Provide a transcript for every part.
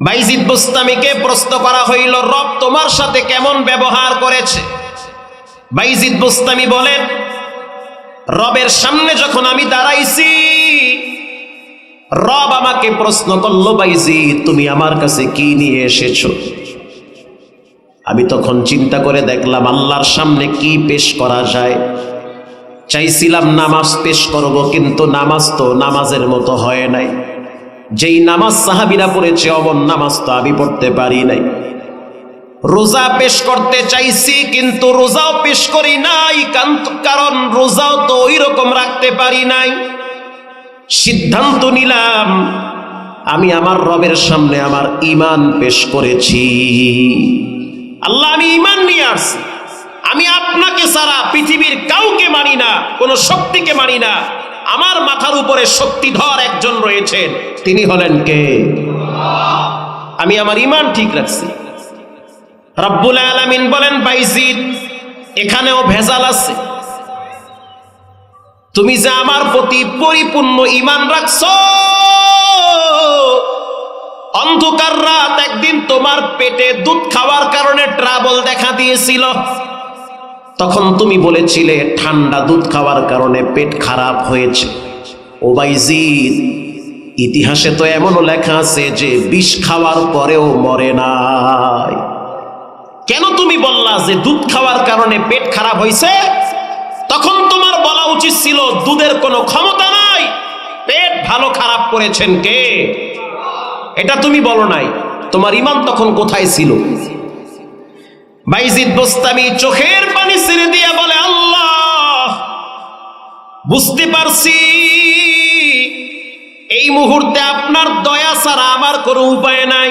বাইজিদ বুস্তামিকে প্রশ্ন করা হইল, রব তোমার সাথে কেমন ব্যবহার করেছে? বাইজিদ বুস্তামি বলেন, রবের সামনে যখন আমি দাঁড়াইছি, রব আমাকে প্রশ্ন করল বাইজি তুমি আমার কাছে কি নিয়ে এসেছ? আমি তখন চিন্তা করে দেখলাম, আল্লাহর সামনে কি পেশ করা যায়? চাইছিলাম, নামাজ পেশ করব, কিন্তু নামাজ তো নামাজের মতো হয় নাই। যেই নামাজ সাহাবিরা পড়েছে, অমন নামাজ তো আমি পড়তে পারি নাই। রোজা পেশ করতে চাইছি, কিন্তু রোজাও পেশ করি নাই কারণ রোজাও তো ওই রকম রাখতে পারি নাই। সিদ্ধান্ত নিলাম, আমি আমার রবের সামনে আমার ইমান পেশ করেছি। আল্লাহ, আমি ইমান নিয়ে আসছি। আমি আপনাকে সারা পৃথিবীর কাউকে মানি না, কোনো শক্তিকে মানি না। আমার মাথার উপরে শক্তিধর একজন রয়েছেন, তিনি হলেন কে? আমি আমার ইমান ঠিক রাখছি। রব্বুল আলামিন বলেন, বাইজিদ, এখানেও ভেজাল আছে। তুমি যে আমার প্রতি পরিপূর্ণ ইমান রাখছ, অন্ধকার রাত একদিন তোমার পেটে দুধ খাওয়ার কারণে ট্রাবল দেখা দিয়েছিল। তখন তুমি বলেছিলে, ঠান্ডা দুধ খাওয়ার কারণে পেট খারাপ হয়েছে। ও ওবাইজিদ ইতিহাসে তো এমনও লেখা আছে যে, বিষ খাওয়ার পরেও মরে নাই। কেন তুমি বললা যে, দুধ খাওয়ার কারণে পেট খারাপ হয়েছে? তখন তোমার বলা উচিত ছিল, দুধের কোনো ক্ষমতা নাই। পেট ভালো খারাপ করেছেন কে? এটা তুমি বলো নাই। তোমার ইমান তখন কোথায় ছিল? বাইজিদ বোস্তামি চোখের পানি ছেড়ে দিয়ে বলে, আল্লাহ, বুঝতে পারছি। এই মুহূর্তে আপনার দয়া ছাড়া আমার কোনো উপায় নাই।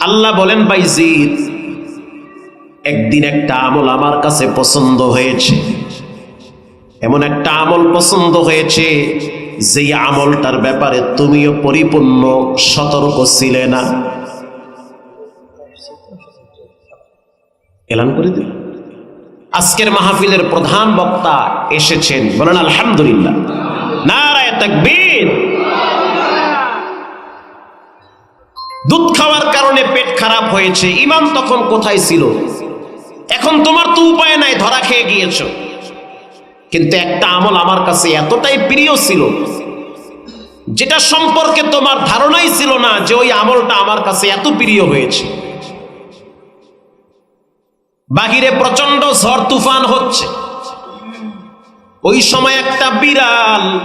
আল্লাহ বলেন বাইজিদ একদিন একটা আমল আমার কাছে পছন্দ হয়েছে। এমন একটা আমল পছন্দ হয়েছে যে আমলটার ব্যাপারে তুমিও পরিপূর্ণ সতর্ক ছিলে না। এলান করে দিল। আজকের মাহফিলের প্রধান বক্তা এসেছেন, বলেন, আলহামদুলিল্লাহ। নারায় তাকবীর। দুধ খাওয়ার কারণে পেট খারাপ হয়েছে, ইমাম তখন কোথায় ছিল? এখন তোমার তো উপায় নাই, ধরা খেয়ে গিয়েছো। কিন্তু একটা আমল আমার কাছে এতটাই প্রিয় ছিল, যেটা সম্পর্কে তোমার ধারণাই ছিল না যে ওই আমলটা আমার কাছে এত প্রিয় হয়েছে। বাহিরে প্রচণ্ড ঝড় তুফান হচ্ছে। ওই সময় একটা বিড়াল,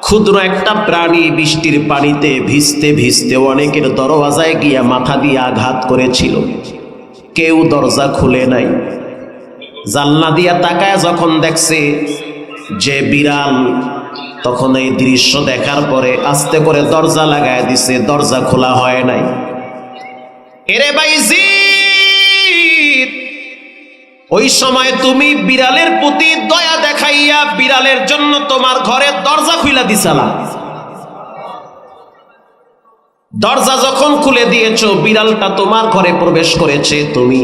ক্ষুদ্র একটা প্রাণী বৃষ্টির পানিতে ভিজতে ভিজতে অনেকের দরওয়াজায় গিয়া মাথা দিয়ে আঘাত করেছিল। কেউ দরজা খুলে নাই। জানলা দিয়া তাকায় যখন দেখছে যে বিড়াল, তখন এই দৃশ্য দেখার পরে আস্তে করে দরজা লাগায় দিছে, দরজা খোলা হয় নাই। এরে বাইজিদ ওই সময় তুমি বিড়ালের প্রতি দয়া দেখাইয়া বিড়ালের জন্য তোমার ঘরের দরজা খুলে দিছালা। দরজা যখন খুলে দিয়েছ, বিড়ালটা তোমার ঘরে প্রবেশ করেছে। তুমি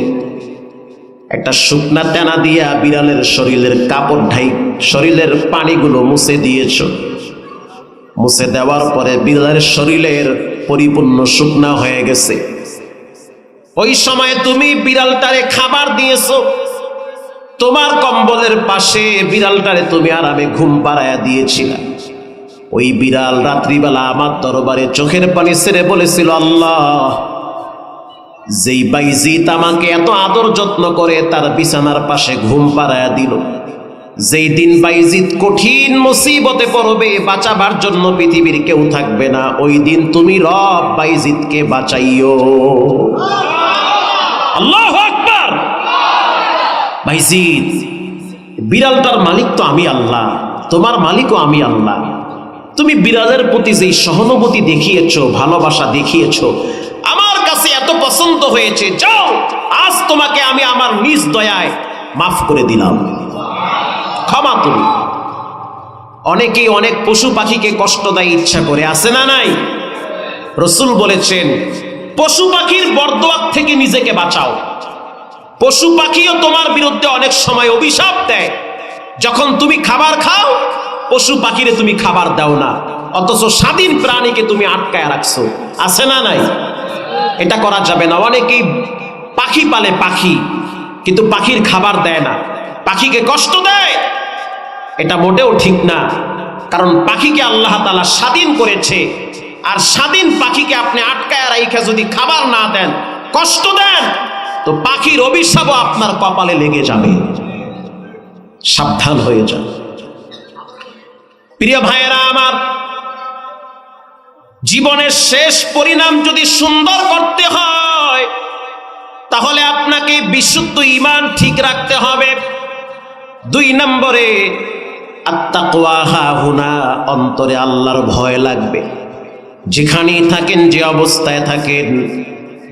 একটা শুকনা টেনা দিয়া বিড়ালের শরীরের কাপড় ঢাই শরীরের পানিগুলো মুছে দিয়েছ। মুছে দেওয়ার পরে বিড়ালের শরীরের পরিপূর্ণ শুকনা হয়ে গেছে। ওই সময় তুমি বিড়ালটারে খাবার দিয়েছ। তোমার কম্বলের পাশে বিড়ালটারে তুমি আরামে ঘুম পাড়ায়া দিয়েছিলা। ওই বিড়াল রাত্রিবেলা আমার দরবারে চোখের পানি ছেড়ে বলেছিল, আল্লাহ, যেই বাইজিত আমাকে এত আদর যত্ন করে তার বিছানার পাশে ঘুম পাড়ায়া দিল, যেই দিন বাইজিত কঠিন মুসিবতে পড়বে, বাঁচাবার জন্য পৃথিবীর কেউ থাকবে না, ওই দিন তুমি রব বাইজিতকে বাঁচাইও। আল্লাহ বাইজিত বিড়ালটার মালিক তো আমি আল্লাহ, তোমার মালিকও আমি আল্লাহ। তুমি বিড়ালের প্রতি যেই সহানুভূতি দেখিয়েছো, ভালোবাসা দেখিয়েছো, আমার কাছে এত পছন্দ হয়েছে, যাও, আজ তোমাকে আমি আমার নিজ দয়ায় মাফ করে দিলাম। ক্ষমা তুমি অনেকেই অনেক পশু পাখিকে কষ্ট দেয়, ইচ্ছা করে আসে না নাই? রসুল বলেছেন, পশু পাখির বরদোয়াক থেকে নিজেকে বাঁচাও। পশু পাখিও তোমার বিরুদ্ধে অনেক সময় অভিশাপ দেয়। যখন তুমি খাবার খাও, পশু পাখিরে তুমি খাবার দাও না। অথচ স্বাধীন প্রাণীকে তুমি আটকায় রাখছো। আছে না নাই? এটা করা যাবে না। অনেকেই পাখি পালে পাখি, কিন্তু পাখির খাবার দেয় না। পাখিকে কষ্ট দেয়। এটা মোটেও ঠিক না। কারণ পাখিকে আল্লাহ তালা স্বাধীন করেছে। আর স্বাধীন পাখিকে আপনি আটকায় রাইখে যদি খাবার না দেন, কষ্ট দেন। তো পাখির অভিশাপও আপনার কপালে লেগে যাবে। সাবধান হয়ে যান। প্রিয় ভাইয়েরা আমার, জীবনের শেষ পরিণাম যদি সুন্দর করতে হয়, তাহলে আপনাকে বিশুদ্ধ ইমান ঠিক রাখতে হবে। দুই নম্বরে হুনা, অন্তরে আল্লাহর ভয় লাগবে। যেখানেই থাকেন, যে অবস্থায় থাকেন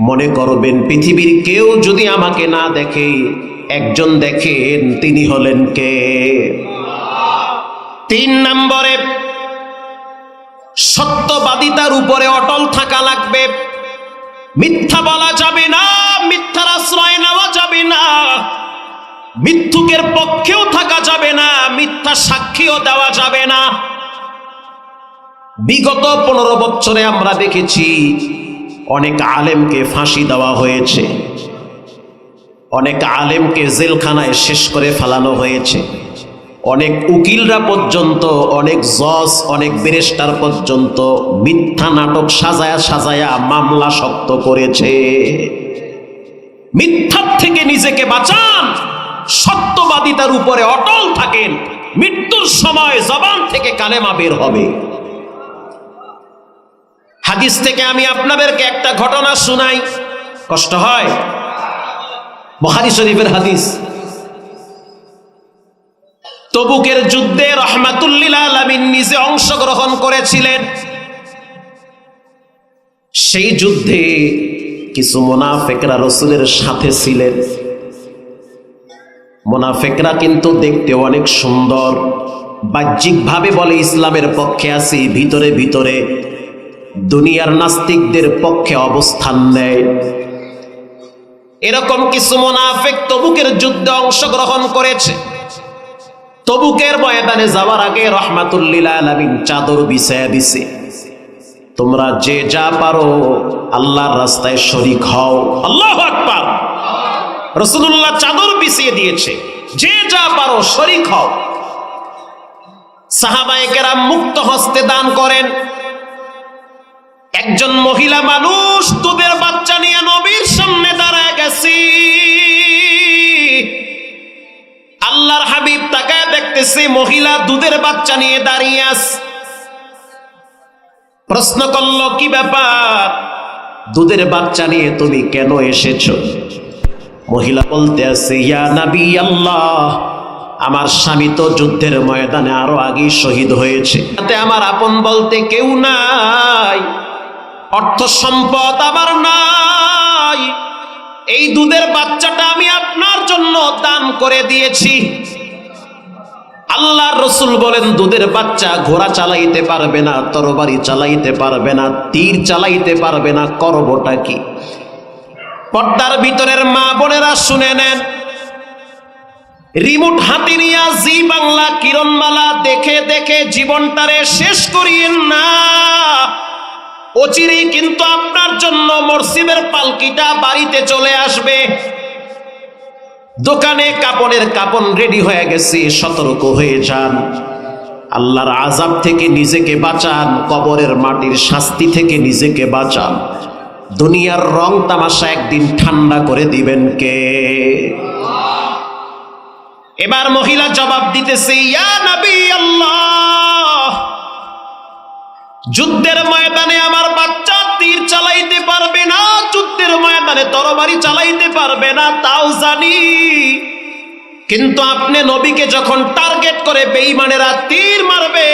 মনে করবেন, পৃথিবীর কেউ যদি আমাকে না দেখে, একজন দেখেন তিনি হলেন কে? তিন নম্বরে, সত্যবাদিতার উপরে অটল থাকা লাগবে। মিথ্যা বলা যাবে না, মিথ্যার আশ্রয় নেওয়া যাবে না। মিথ্যুকের পক্ষেও থাকা যাবে না, মিথ্যা সাক্ষীও দেওয়া যাবে না। বিগত পনেরো বছরে আমরা দেখেছি অনেক আলেমকে ফাঁসি দেওয়া হয়েছে। অনেক আলেমকে জেলখানায় শেষ করে ফেলানো হয়েছে। অনেক উকিলরা পর্যন্ত, অনেক জজ, অনেক ব্যারিস্টার পর্যন্ত মিথ্যা নাটক সাজায়া সাজায়া মামলা শক্ত করেছে। মিথ্যার থেকে নিজেকে বাঁচান। সত্যবাদিতার উপরে অটল থাকেন। মৃত্যুর সময় জবান থেকে কালেমা বের হবে। হাদিস থেকে আমি আপনাদেরকে একটা ঘটনা শুনাই। কষ্ট হয়? বহারি শরীফের হাদিস। তবুকের যুদ্ধে রহমাতুল্লিল আলমিন নিজে অংশগ্রহণ করেছিলেন। সেই যুদ্ধে কিছু মোনাফেকরা রসুলের সাথে ছিলেন। মোনাফেকরা কিন্তু দেখতে অনেক সুন্দর। বাহ্যিকভাবে বলে ইসলামের পক্ষে আছি, ভিতরে ভিতরে দুনিয়ার নাস্তিকদের পক্ষে অবস্থান নেয়। এরকম কিছু মোনাফেক তবুকের যুদ্ধে অংশগ্রহণ করেছে। তবুকের ময়দানে যাওয়ার আগে রহমাতুল্লিল আলমিন চাদর বিছায়া দিছে। তোমরা যে যা পারো আল্লাহর রাস্তায় শরিক হও। আল্লাহ আকবার। রসুল্লাহ চাদর বিছিয়ে দিয়েছে। যে যা পারো শরিক হও। সাহাবায়কেরা মুক্ত হস্তে দান করেন। একজন মহিলা মানুষ দুধের বাচ্চা নিয়ে নবীর সামনে দাঁড়ায় গেছি। আল্লাহর হাবিব তাকায় দেখতেছে মহিলা দুধের বাচ্চা নিয়ে দাঁড়িয়ে আস প্রশ্ন করল, কি ব্যাপার? দুধের বাচ্চা নিয়ে তুমি কেন এসেছ? মহিলা বলতে আছে, ইয়া নাবি আল্লাহ আমার স্বামী তো যুদ্ধের ময়দানে আরও আগেই শহীদ হয়েছে। তাতে আমার আপন বলতে কেউ নাই। অর্থ সম্পদ আমার নাই। এই দুধের বাচ্চাটা আমি আপনার জন্য দান করে দিয়েছি। আল্লাহর রসুল বলেন, দুধের বাচ্চা ঘোড়া চালাইতে পারবে না, তরবারি চালাইতে পারবে না, তীর চালাইতে পারবে না, করবটা কি? পর্দার ভিতরের মা বোনেরা শুনে নেন, রিমোট হাতে নিয়া জি বাংলা কিরণমালা দেখে দেখে জীবনটারে শেষ করিয়েন না। অচিরেই কিন্তু আপনার জন্য মরসিমের পালকিটা বাড়িতে চলে আসবে। দোকানে কাপড়ের কাপড় রেডি হয়ে গেছে, সতর্ক হয়ে যান। আল্লাহর আজাব থেকে নিজেকে বাঁচান, কবরের মাটির শাস্তি থেকে নিজেকে বাঁচান। দুনিয়ার রং তামাশা একদিন ঠান্ডা করে দিবেন কে? এবার মহিলা জবাব দিতেছে, ইয়া নবী আল্লাহ! যুদ্ধের ময়দানে আমার বাচ্চা তীর চালাইতে পারবে না, যুদ্ধের ময়দানে তরবারি চালাইতে পারবে না, তাও জানি। কিন্তু আপনি নবীকে যখন টার্গেট করে বেঈমানেরা তীর মারবে,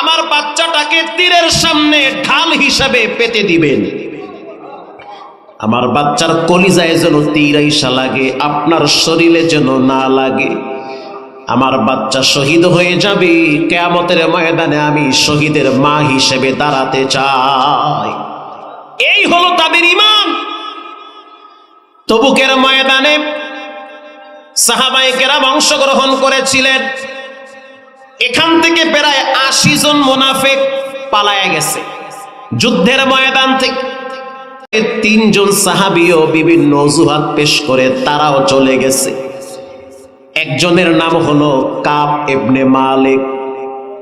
আমার বাচ্চাটাকে তীরের সামনে ঢাল হিসাবে পেতে দিবেন। আমার বাচ্চার কলিজায় যেন তীর লাগে, আপনার শরীরে যেন না লাগে। আমার বাচ্চা শহীদ হয়ে যাবে। কেয়ামতের ময়দানে আমি শহীদের মা হিসেবে দাঁড়াতে চাই। এই হলো তাদের ইমান তবুকের ময়দানে সাহাবাই কেরাম অংশগ্রহণ করেছিলেন। এখান থেকে প্রায় আশি জন মোনাফেক পালায়া গেছে। যুদ্ধের ময়দান থেকে তিনজন সাহাবিও বিভিন্ন অজুহাত পেশ করে তারাও চলে গেছে। একজনের নাম হলো কাপ এবনে মালিক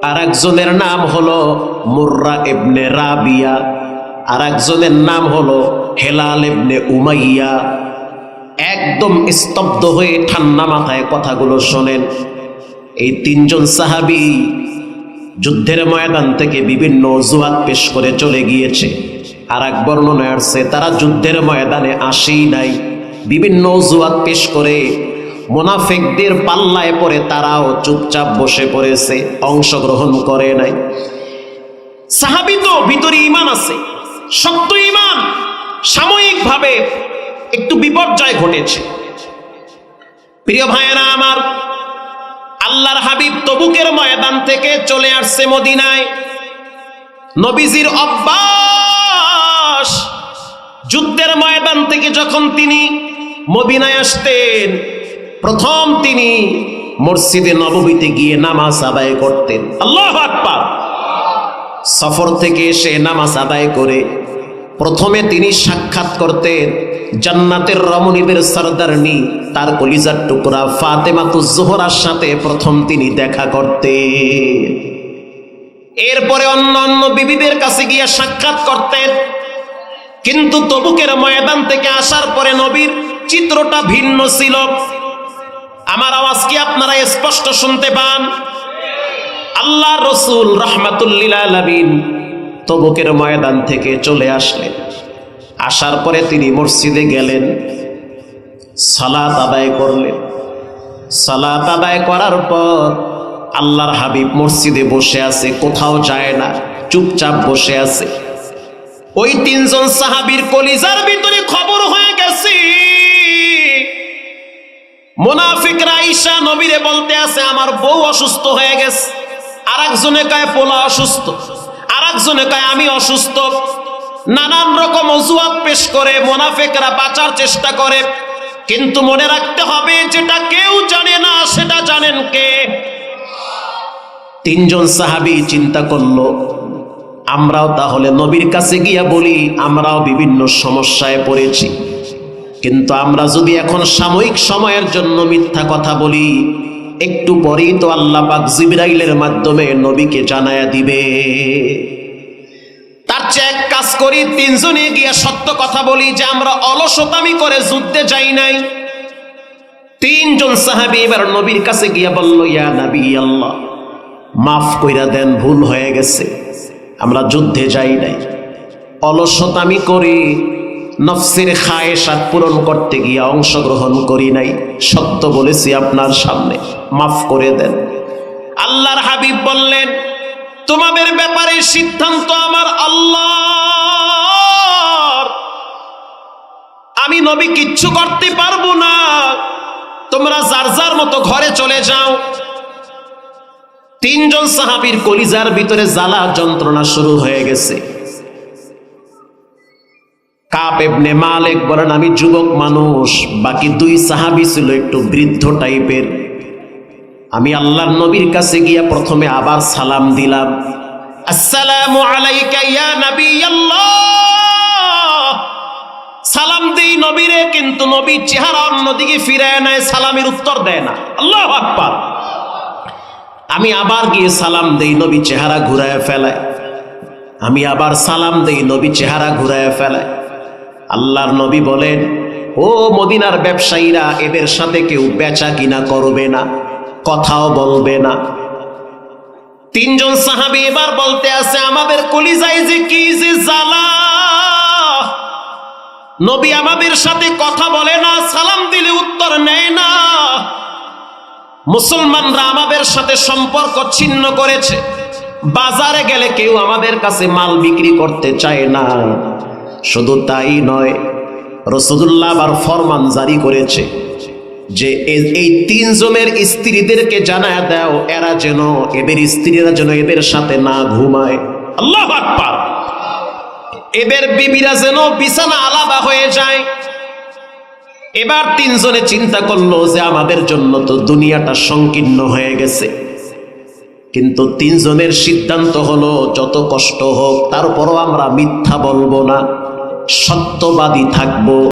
আর একজনের নাম হলো মুর্রা এবনে রাবিয়া আর একজনের নাম হলো হেলাল এবনে উমাইয়া। একদম স্তব্ধ হয়ে ঠান্ডা মাথায় কথাগুলো শোনেন। এই তিনজন সাহাবি যুদ্ধের ময়দান থেকে বিভিন্ন অজুহাত পেশ করে চলে গিয়েছে। আর এক বর্ণনায় আসছে তারা যুদ্ধের ময়দানে আসেই নাই। বিভিন্ন অজুহাত পেশ করে মোনাফেকদের পাল্লায় পড়ে তারাও চুপচাপ বসে পড়েছে, অংশগ্রহণ করে নাই। সাহাবি তো ভিতরে ইমান আছে শক্ত ইমান সাময়িকভাবে একটু বিপর্যয় ঘটেছে। প্রিয় ভাইয়েরা আমার, আল্লাহর হাবিব তবুকের ময়দান থেকে চলে আসছে মদিনায়। নবীজির অভ্যাস, যুদ্ধের ময়দান থেকে যখন তিনি মদিনায় আসতেন প্রথম তিনি মসজিদে নববীতে গিয়ে নামাজ আদায় করতেন। আল্লাহ আকবার। সফর থেকে এসে নামাজ আদায় করে প্রথমে তিনি সাক্ষাৎ করতেন জান্নাতের রমণীদের সরদারনি, তার কলিজার টুকরা ফাতেমাতু জোহরার সাথে প্রথম তিনি দেখা করতেন। এরপরে অন্য অন্য বিবিদের কাছে গিয়ে সাক্ষাৎ করতেন। কিন্তু তবুকের ময়দান থেকে আসার পরে নবীর চিত্রটা ভিন্ন ছিল। আমার আওয়াজ কি আপনারা স্পষ্ট শুনতে পান? আল্লাহ রসুল রহমাতুল্লিল তবুকের ময়দান থেকে চলে আসলেন। আসার পরে তিনি মসজিদে গেলেন। সালাত আদায় করলেন। সালাত আদায় করার পর আল্লাহর হাবিব মসজিদে বসে আছে, কোথাও যায় না, চুপচাপ বসে আছে। ওই তিনজন সাহাবীর কলিজার ভিতরে খবর হয়ে গেছে। মোনাফিকরা ঈশা নবীরে বলতে আছে, আমার বউ অসুস্থ হয়ে গেছে। আর একজনে কয়, পোলা অসুস্থ। আর একজনে কয়, আমি অসুস্থ। নানান রকম অজুহাত পেশ করে মোনাফেকরা বাঁচার চেষ্টা করে। কিন্তু মনে রাখতে হবে, যেটা কেউ জানে না, সেটা জানেন কে? তিনজন সাহাবী চিন্তা করল, আমরাও তাহলে নবীর কাছে গিয়া বলি, আমরাও বিভিন্ন সমস্যায় পড়েছি। কিন্তু আমরা যদি এখন সাময়িক সময়ের জন্য মিথ্যা কথা বলি, একটু পরেই তো আল্লাহ পাক জিবরাইলের মাধ্যমে নবীকে জানায়া দিবে। তার চেয়ে এক কাজ করি, তিনজনে গিয়া সত্য কথা বলি যে আমরা অলসতামি করে যুদ্ধে যাই নাই। তিনজন সাহাবী এবার নবীর কাছে গিয়া বলল, ইয়া নবী আল্লাহ, মাফ কইরা দেন, ভুল হয়ে গেছে। আমরা যুদ্ধে যাই নাই। অলসতামি করি নফসের খায়েশাত পূরণ করতে গিয়ে অংশগ্রহণ করি নাই। সত্য বলেছি আপনার সামনে। মাফ করে দেন। আল্লাহর হাবিব বললেন, তোমাদের ব্যাপারে সিদ্ধান্ত আমার আল্লাহ আমি নবী কিচ্ছু করতে পারব না। তোমরা যার যার মতো ঘরে চলে যাও। তিনজন সাহাবীর কলিজার ভিতরে জ্বালা যন্ত্রণা শুরু হয়ে গেছে। কাপ এবনে মালেক বলেন, আমি যুবক মানুষ, বাকি দুই সাহাবি ছিল একটু বৃদ্ধ টাইপের। আমি আল্লাহর নবীর কাছে গিয়া প্রথমে আবার সালাম দিলাম। আসসালামু আলাইকা ইয়া নবী আল্লাহ সালাম দেই নবীরে, কিন্তু নবী চেহারা অন্যদিকে ফিরায় নেয়, সালামের উত্তর দেয় না। আল্লাহ আকবার। আমি আবার গিয়ে সালাম দেই নবী চেহারা ঘুরায় ফেলায়। আমি আবার সালাম দেই নবী চেহারা ঘুরায় ফেলায়। আল্লাহর নবী বলেন, ও মদিনার ব্যবসায়ীরা, এদের সাথে কেউ বেচা কিনা করবে না, কথাও বলবে না। তিনজন সাহাবি এবার বলতে আছে, আমাদের কলিজাই যে কি যে জ্বালা। নবী আমাদের সাথে কথা বলে না, সালাম দিলে উত্তর নেয় না। মুসলমানরা আমাদের সাথে সম্পর্ক ছিন্ন করেছে। বাজারে গেলে কেউ আমাদের কাছে মাল বিক্রি করতে চায় না। শুধু তাই নয় রসদুল্লাহ আবার ফরমান জারি করেছে যে এই তিনজনের স্ত্রীদেরকে জানায় দাও, এরা যেন এদের স্ত্রীরা যেন এদের সাথে না ঘুমায়। আল্লাহ এদের বিবিরা যেন বিছানা আলাদা হয়ে যায়। এবার তিনজনে চিন্তা করল যে আমাদের জন্য তো দুনিয়াটা সংকীর্ণ হয়ে গেছে। কিন্তু তিনজনের সিদ্ধান্ত হলো, যত কষ্ট হোক, তারপরও আমরা মিথ্যা বলব না। সত্যবাদী থাকব।